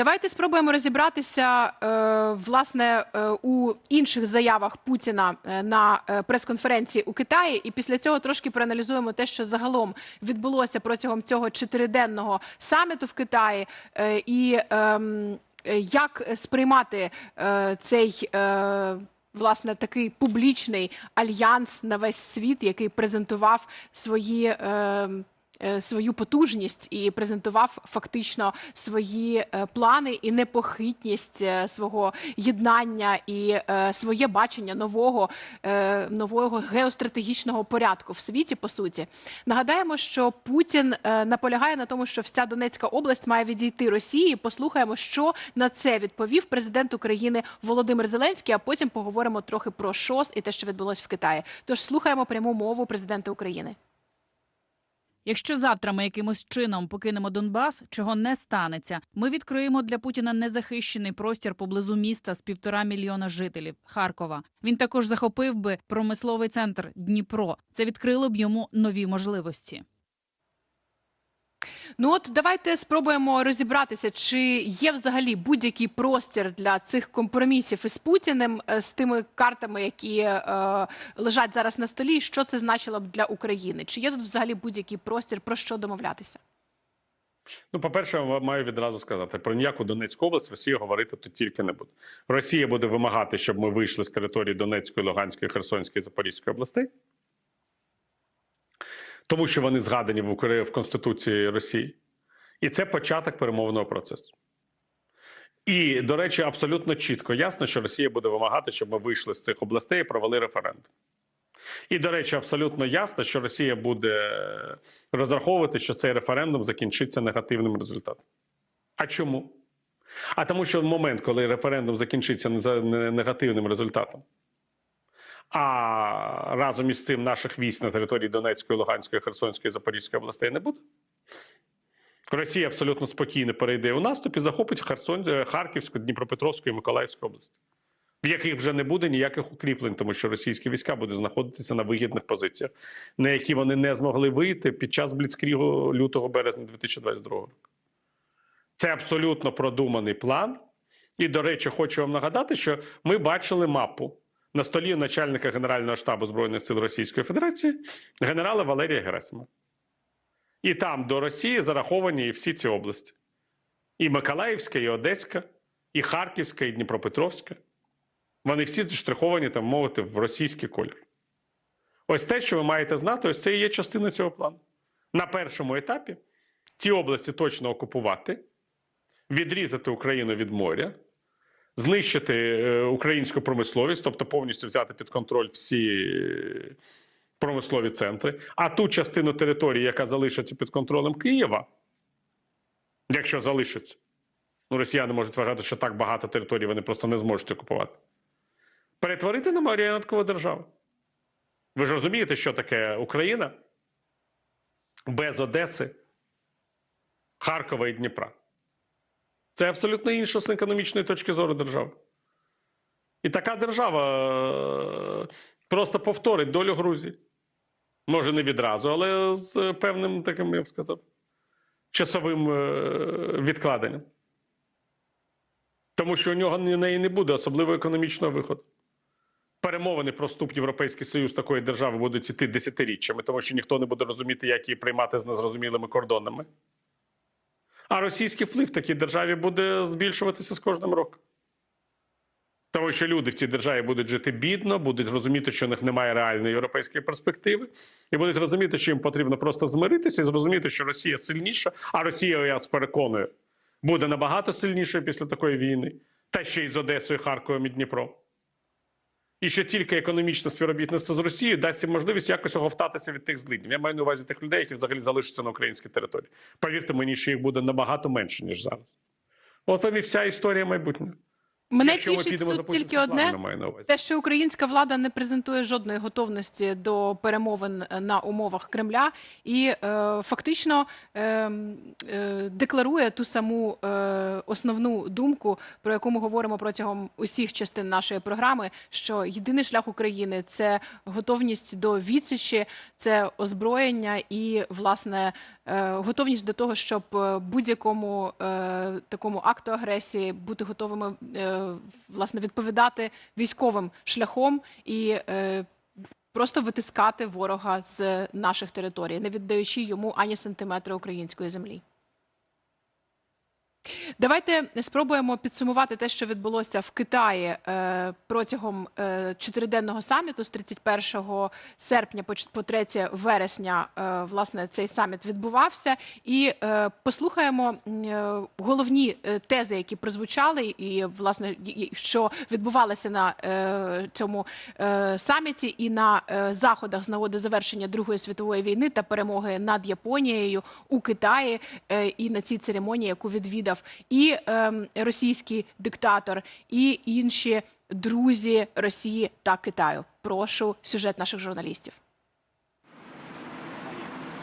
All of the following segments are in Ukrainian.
Давайте спробуємо розібратися е, власне е, у інших заявах Путіна е, на прес-конференції у Китаї, і після цього трошки проаналізуємо те, що загалом відбулося протягом цього чотириденного саміту в Китаї, і ем, як сприймати цей. Власне, такий публічний альянс на весь світ, який презентував свої е, е, свою потужність і презентував фактично свої е, плани і непохитність е, свого єднання і е, своє бачення нового, е, нового геостратегічного порядку в світі. По суті, нагадаємо, що Путін е, наполягає на тому, що вся Донецька область має відійти Росії. Послухаємо, що на це відповів президент України Володимир Зеленський. А потім поговоримо трохи про ШОС і те, що відбулось в Китаї. Тож слухаємо пряму мову президента України. Якщо завтра ми якимось чином покинемо Донбас, чого не станеться, ми відкриємо для Путіна незахищений простір поблизу міста з півтора мільйона жителів Харкова. Він також захопив би промисловий центр Дніпро. Це відкрило б йому нові можливості. Ну от давайте спробуємо розібратися, чи є взагалі будь-який простір для цих компромісів із Путіним е, з тими картами, які е, лежать зараз на столі. Що це значило б для України? Чи є тут взагалі будь-який простір про що домовлятися? Ну, по-перше, маю відразу сказати, про ніяку Донецьку область Росія говорити тут тільки не буде. Росія буде вимагати, щоб ми вийшли з території Донецької, Луганської, Херсонської, Запорізької областей, тому що вони згадані в Украї- в Конституції Росії. І це початок перемовного процесу. І, до речі, абсолютно чітко ясно, що Росія буде вимагати, щоб ми вийшли з цих областей і провели референдум. І, до речі, абсолютно ясно, що Росія буде розраховувати, що цей референдум закінчиться негативним результатом. А чому? А тому, що в момент, коли референдум закінчиться негативним результатом, а разом із цим наших військ на території Донецької, Луганської, Херсонської, Запорізької областей не буде. Росія абсолютно спокійно перейде у наступ і захопить Херсон, е, Харківську, Дніпропетровську і Миколаївську область в яких вже не буде ніяких укріплень, тому що російські війська будуть знаходитися на вигідних позиціях, на які вони не змогли вийти під час бліцкрігу лютого березня 2022 року. Це абсолютно продуманий план. І, до речі, хочу вам нагадати, що ми бачили мапу на столі начальника Генерального штабу Збройних сил Російської Федерації генерала Валерія Герасима. І там до Росії зараховані всі ці області: і Миколаївська, і Одеська, і Харківська, і Дніпропетровська. Вони всі заштриховані, там мовити, в російський колір. Ось те, що ви маєте знати, ось це і є частина цього плану. На першому етапі ці області точно окупувати, відрізати Україну від моря, знищити е, українську промисловість, тобто повністю взяти під контроль всі е, промислові центри, а ту частину території, яка залишиться під контролем Києва, якщо залишиться, ну, росіяни можуть вважати, що так багато територій вони просто не зможуть окупувати перетворити на маріонеткову державу. Ви ж розумієте, що таке Україна без Одеси, Харкова і Дніпра? Це абсолютно інша з економічної точки зору держава. І така держава е, просто повторить долю Грузії. Може, не відразу, але з певним таким, я б сказав, часовим е, відкладенням. Тому що у нього неї не буде особливо економічного виходу перемовини про вступ в Європейський Союз такої держави будуть іти десятиріччями, тому що ніхто не буде розуміти, як її приймати з незрозумілими кордонами. А російський вплив в такій державі буде збільшуватися з кожним роком. Тому що люди в цій державі будуть жити бідно, будуть розуміти, що у них немає реальної європейської перспективи, і будуть розуміти, що їм потрібно просто змиритися і зрозуміти, що Росія сильніша, а Росія, я переконую, буде набагато сильнішою після такої війни, та ще й з Одесою, Харковом і Дніпром. І що тільки економічне співробітництво з Росією дасть їм можливість якось оговтатися від тих злиднів. Я маю на увазі тих людей, які взагалі залишаться на українській території. Повірте мені, що їх буде набагато менше, ніж зараз. От вам і вся історія майбутнього. Мене Якщо тішить тут тільки одне. Те, що українська влада не презентує жодної готовності до перемовин на умовах Кремля, і е, фактично е, е, декларує ту саму е, основну думку, про яку ми говоримо протягом усіх частин нашої програми, що єдиний шлях України це готовність до відсічі, це озброєння і власне готовність до того, щоб е, будь-якому е, такому акту агресії бути готовими е, власне відповідати військовим шляхом і е, просто витискати ворога з наших територій, не віддаючи йому ані сантиметри української землі. Давайте спробуємо підсумувати те, що відбулося в Китаї е, протягом е, чотириденного саміту з 31 серпня по, 3 вересня. Е, власне, цей саміт відбувався, і послухаємо головні тези, які прозвучали, і власне що відбувалося на цьому саміті і на заходах з нагоди завершення Другої світової війни та перемоги над Японією у Китаї і на цій церемонії, яку відвідав і ем, російський диктатор, і інші друзі Росії та Китаю. Прошу сюжет наших журналістів.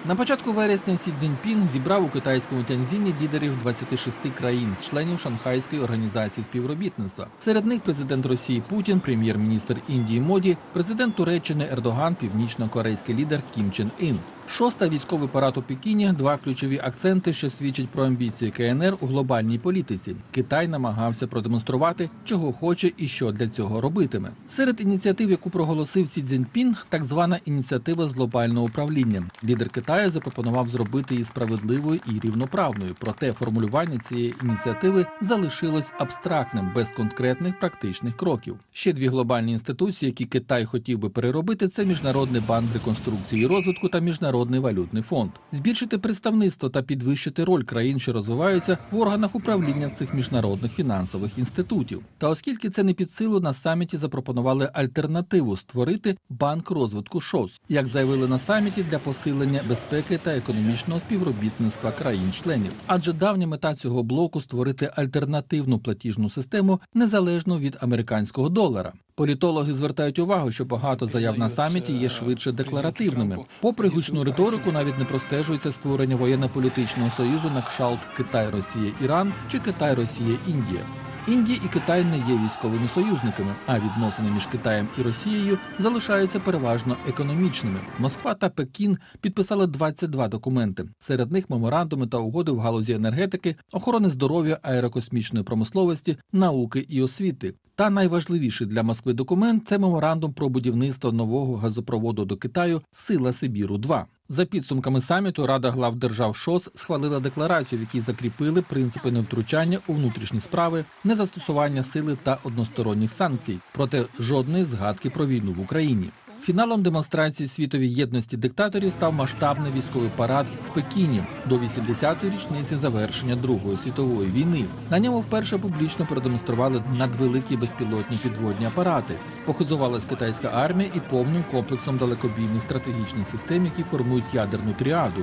На початку вересня Сі Цзіньпін зібрав у китайському Тяньзіні лідерів 26 країн, членів Шанхайської організації співробітництва. Серед них президент Росії Путін, прем'єр-міністр Індії Моді, президент Туреччини Ердоган, північно-корейський лідер Кім Чен Ін. Шоста військовий парад у Пекіні два ключові акценти, що свідчать про амбіції КНР у глобальній політиці. Китай намагався продемонструвати, чого хоче і що для цього робитиме. Серед ініціатив, яку проголосив Сі Цзіньпін, так звана ініціатива з глобального управління. Лідер Китаю запропонував зробити її справедливою і рівноправною. Проте формулювання цієї ініціативи залишилось абстрактним, без конкретних практичних кроків. Ще дві глобальні інституції, які Китай хотів би переробити, це Міжнародний банк реконструкції і розвитку та Міжнародний валютний фонд. Збільшити представництво та підвищити роль країн, що розвиваються в органах управління цих міжнародних фінансових інститутів. Та оскільки це не під силу, на саміті запропонували альтернативу створити банк розвитку ШОС, як заявили на саміті для посилення безпеки та економічного співробітництва країн-членів. Адже давня мета цього блоку створити альтернативну платіжну систему незалежно від американського долара. Політологи звертають увагу, що багато заяв на саміті є швидше декларативними. Попри гучну риторику, навіть не простежується створення воєнно-політичного союзу на кшалт Китай, Росія, Іран чи Китай, Росія, Індія. Індія і Китай не є військовими союзниками, а відносини між Китаєм і Росією залишаються переважно економічними. Москва та Пекін підписали 22 документи. Серед них меморандуми та угоди в галузі енергетики, охорони здоров'я, аерокосмічної промисловості, науки і освіти. Та найважливіший для Москви документ це меморандум про будівництво нового газопроводу до Китаю Сила Сибіру 2 За підсумками саміту Рада глав держав ШОС схвалила декларацію, в якій закріпили принципи невтручання у внутрішні справи, незастосування сили та односторонніх санкцій, проте жодної згадки про війну в Україні. Фіналом демонстрації світовій єдності диктаторів став масштабний військовий парад в Пекіні до 80-ї річниці завершення Другої світової війни. На ньому вперше публічно продемонстрували надвеликі безпілотні підводні апарати. Похизувалась китайська армія і повним комплексом далекобійних стратегічних систем, які формують ядерну тріаду.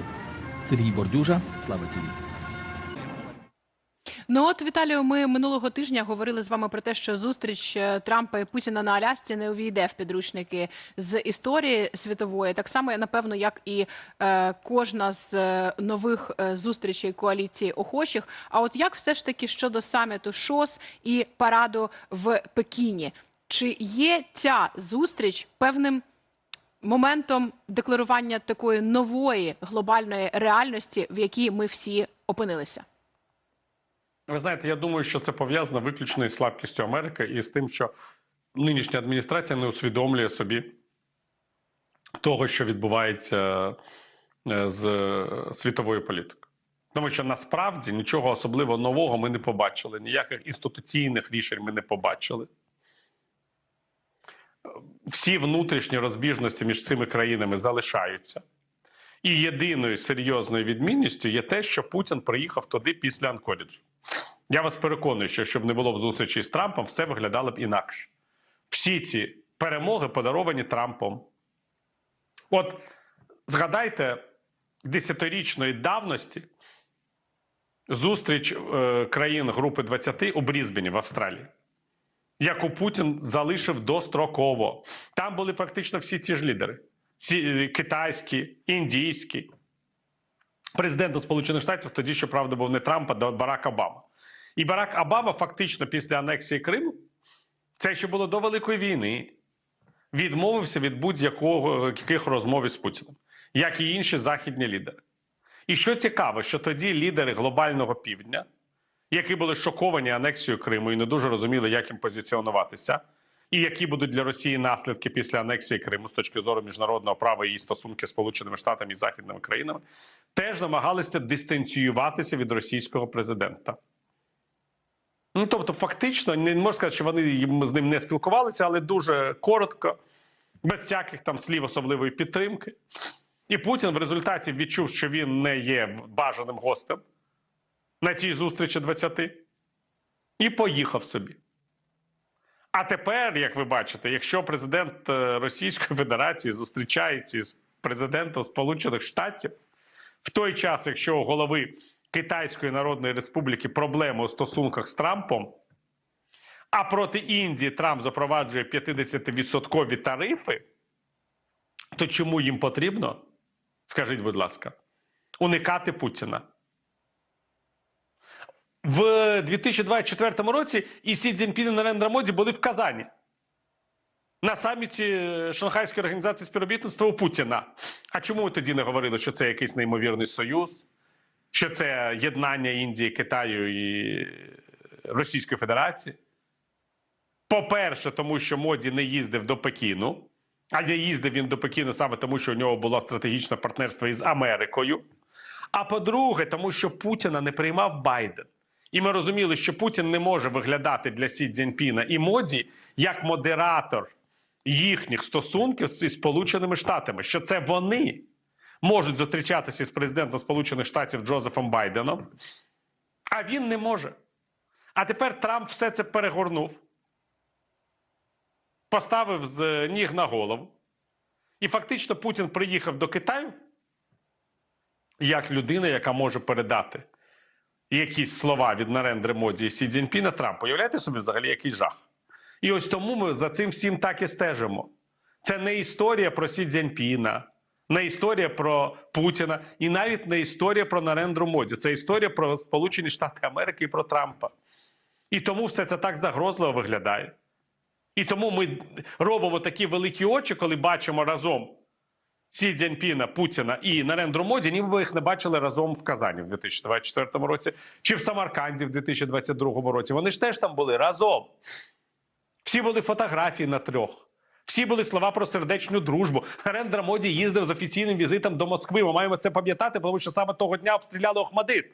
Сергій Бордюжа, Слава Тіві. Ну от Віталію, ми минулого тижня говорили з вами про те, що зустріч е, Трампа і Путіна на Алясці не увійде в підручники з історії світової, так само напевно, як і е, кожна з е, нових е, зустрічей коаліції охочих. А от як все ж таки щодо саміту ШОС і параду в Пекіні? Чи є ця зустріч певним моментом декларування такої нової глобальної реальності, в якій ми всі опинилися? Ви знаєте, я думаю, що це пов'язано виключно із слабкістю Америки і з тим, що нинішня адміністрація не усвідомлює собі того, що відбувається е, з е, світовою політикою. Тому що насправді нічого особливо нового ми не побачили, ніяких інституційних рішень ми не побачили. Всі внутрішні розбіжності між цими країнами залишаються. І єдиною серйозною відмінністю є те, що Путін приїхав туди після Анкоріджу. Я вас переконую, що щоб не було б зустрічі з Трампом, все виглядало б інакше. Всі ці перемоги подаровані Трампом. От згадайте десятирічної давності зустріч е, країн Групи 20 у Брізбені в Австралії, яку Путін залишив достроково. Там були практично всі ті ж лідери: китайські, індійські. Президентом Сполучених Штатів тоді, щоправда, був не Трамп, а Барак Обама. І Барак Обама фактично після анексії Криму, це ще було до Великої війни, відмовився від будь-якого яких розмов із Путіним, як і інші західні лідери. І що цікаво, що тоді лідери глобального півдня, які були шоковані анексією Криму і не дуже розуміли, як їм позиціонуватися, і які будуть для Росії наслідки після анексії Криму з точки зору міжнародного права і стосунки з Сполученими Штатами і західними країнами, теж намагалися дистанціюватися від російського президента. Ну, тобто, фактично, не можна сказати, що вони з ним не спілкувалися, але дуже коротко, без всяких там слів особливої підтримки. І Путін в результаті відчув, що він не є бажаним гостем на цій зустрічі 20, і поїхав собі. А тепер, як ви бачите, якщо президент е, Російської Федерації зустрічається з президентом Сполучених Штатів, в той час, якщо у голови Китайської Народної Республіки проблеми у стосунках з Трампом, а проти Індії Трамп запроваджує 50% тарифи, то чому їм потрібно, скажіть, будь ласка, уникати Путіна? В 2024 році і Сі Цзіньпін і Нарендра Моді були в Казані на саміті Шанхайської організації співробітництва у Путіна. А чому ви тоді не говорили, що це якийсь неймовірний союз, що це єднання Індії, Китаю і Російської Федерації? По-перше, тому що Моді не їздив до Пекіну, а не їздив він до Пекіну саме тому, що у нього було стратегічне партнерство із Америкою. А по-друге, тому що Путіна не приймав Байден. І ми розуміли, що Путін не може виглядати для Сі Цзіньпіна і Моді як модератор їхніх стосунків зі Сполученими Штатами, що це вони можуть зустрічатися з президентом Сполучених Штатів Джозефом Байденом, а він не може. А тепер Трамп все це перегорнув, поставив з ніг на голову. І фактично Путін приїхав до Китаю як людина, яка може передати якісь слова від Нарендри Моді і Сі Цзіньпіна Трампу. Уявляєте собі взагалі який жах? І ось тому ми за цим всім так і стежимо. Це не історія про Сі Цзіньпіна, не історія про Путіна і навіть не історія про Нарендру Моді. Це історія про Сполучені Штати Америки і про Трампа. І тому все це так загрозливо виглядає. І тому ми робимо такі великі очі, коли бачимо разом Сі Цзіньпіна, Путіна і Нарендру Моді, ніби ви їх не бачили разом в Казані в 2024 році, чи в Самарканді в 2022 році. Вони ж теж там були разом. Всі були фотографії на трьох. Всі були слова про сердечну дружбу. Нарендра Моді їздив з офіційним візитом до Москви. Ми маємо це пам'ятати, тому що саме того дня обстріляли Охмадит.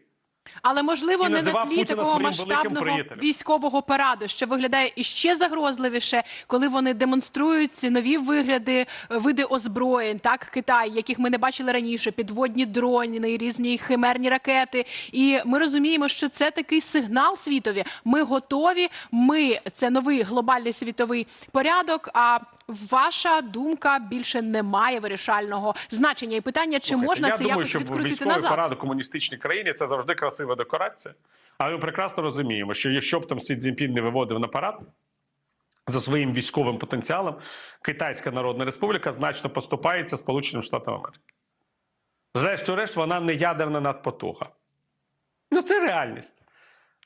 Але можливо не на тлі Путіна такого масштабного військового параду, що виглядає іще загрозливіше, коли вони демонструють ці нові вигляди, е, види озброєнь, так Китай, яких ми не бачили раніше, підводні дрони, різні химерні ракети. І ми розуміємо, що це такий сигнал світові. Ми готові. Ми це новий глобальний світовий порядок. А ваша думка більше не має вирішального значення. І питання, чи Слухайте, можна я це думаю, якось що відкрутити військовий назад? парад у комуністичній країні це завжди красива декорація. Але ми прекрасно розуміємо, що якщо б там Сі Цзіньпін не виводив на парад за своїм військовим потенціалом, Китайська Народна Республіка значно поступається Сполученим Штатам Америки. Зрештою-решт, вона не ядерна надпотуга. Ну, це реальність.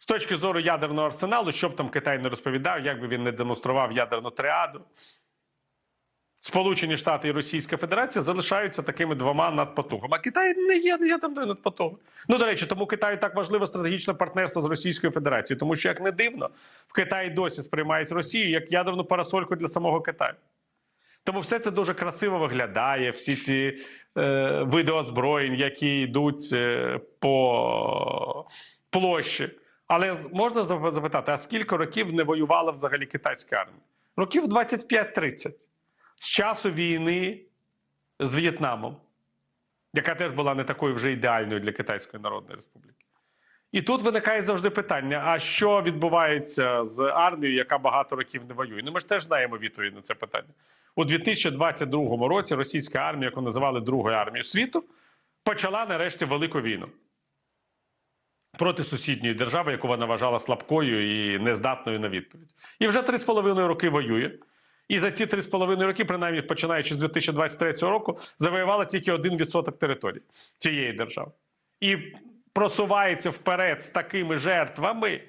З точки зору ядерного арсеналу, що б там Китай не розповідав, як би він не демонстрував ядерну триаду, Сполучені Штати і Російська Федерація залишаються такими двома надпотугами. А Китай не є ядерною надпотугою. Ну, до речі, тому Китаю так важливо стратегічне партнерство з Російською Федерацією, тому що, як не дивно, в Китаї досі сприймають Росію як ядерну парасольку для самого Китаю. Тому все це дуже красиво виглядає, всі ці е, види озброєнь, які йдуть е, по площі. Але можна запитати, а скільки років не воювала взагалі китайська армія? Років 25-30 з часу війни з В'єтнамом, яка теж була не такою вже ідеальною для Китайської Народної Республіки. І тут виникає завжди питання: а що відбувається з армією, яка багато років не воює? Ну ми ж теж знаємо відповідь на це питання. У 2022 році російська армія, яку називали Другою армією світу, почала нарешті велику війну проти сусідньої держави, яку вона вважала слабкою і нездатною на відповідь. І вже три з половиною роки воює. І за ці три з половиною роки, принаймні починаючи з 2023 року, завоювала тільки 1% території цієї держави. І просувається вперед з такими жертвами,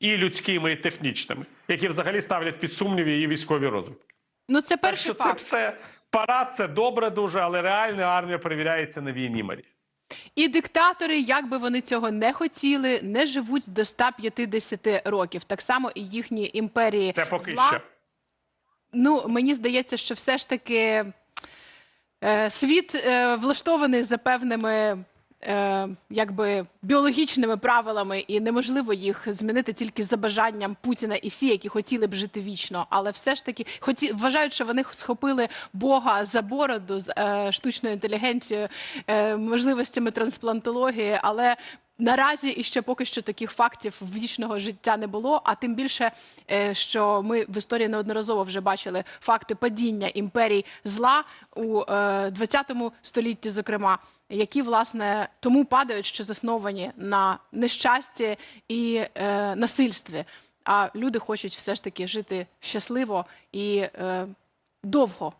і людськими, і технічними, які взагалі ставлять під сумнів її військові розвитки. Ну це Так що це все парад, це добре дуже, але реальна армія перевіряється на війні Марі. І диктатори, як би вони цього не хотіли, не живуть до 150 років. Так само і їхні імперії Це поки зла. що. Ну, мені здається, що все ж таки е, світ е, влаштований за певними. Е, якби біологічними правилами, і неможливо їх змінити тільки за бажанням Путіна і Сі, які хотіли б жити вічно. Але все ж таки хоті, вважають, що вони схопили Бога за бороду з е, штучною інтелігенцією, е, можливостями трансплантології, але Наразі і ще поки що таких фактів вічного життя не було. А тим більше, е, що ми в історії неодноразово вже бачили факти падіння імперій зла у е, 20 столітті, зокрема, які власне тому падають, що засновані на нещасті і е, насильстві. А люди хочуть все ж таки жити щасливо і е, довго